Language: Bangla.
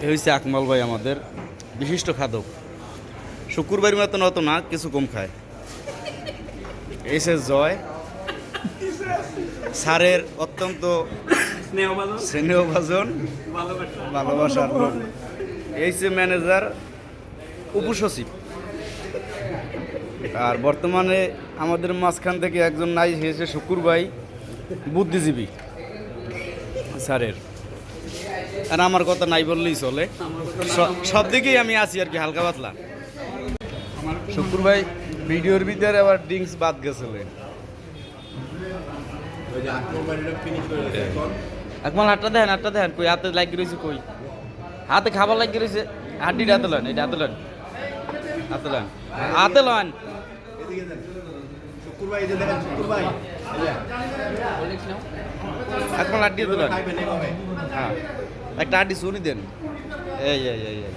এই হয়েছে আকমাল ভাই আমাদের বিশিষ্ট খাদক। শুক্রবারের মতন অত না কিছু কম খায়। এসে জয়। স্যারের অত্যন্ত স্নেহভাজন। স্নেহভাজন। ভালোবাসা। ভালোবাসার লোক। এই যে ম্যানেজার উপসচিব। আর বর্তমানে আমাদের মাঝখান থেকে একজন নাই হয়েছে শুকুর ভাই বুদ্ধিজীবী স্যারের। আর আমার কথা নাই বললেই চলে। সব দিকেই আমি আছি আর কি হালকা পাতলা। শুকুর ভাই ভিডিওর ভিতরে আবার ড্রিঙ্কস বাদ গেছিলে। একমাল হাতটা দেন হাতটা দেন কই হাতে লাগি রয়েছে কই? হাতে খাবার লাগি রয়েছে হাড্ডিটা হাতে লন এটা হাতে লন। হাতে লন। হাতে লন। শুকুর ভাই এই যে দেখেন শুকুর ভাই এই যে, একমাল হাড্ডি হাতে লন খাইবেন এইভাবে। হ্যাঁ। একটা আড্ডি শুনি দেন। এই এই এই এই।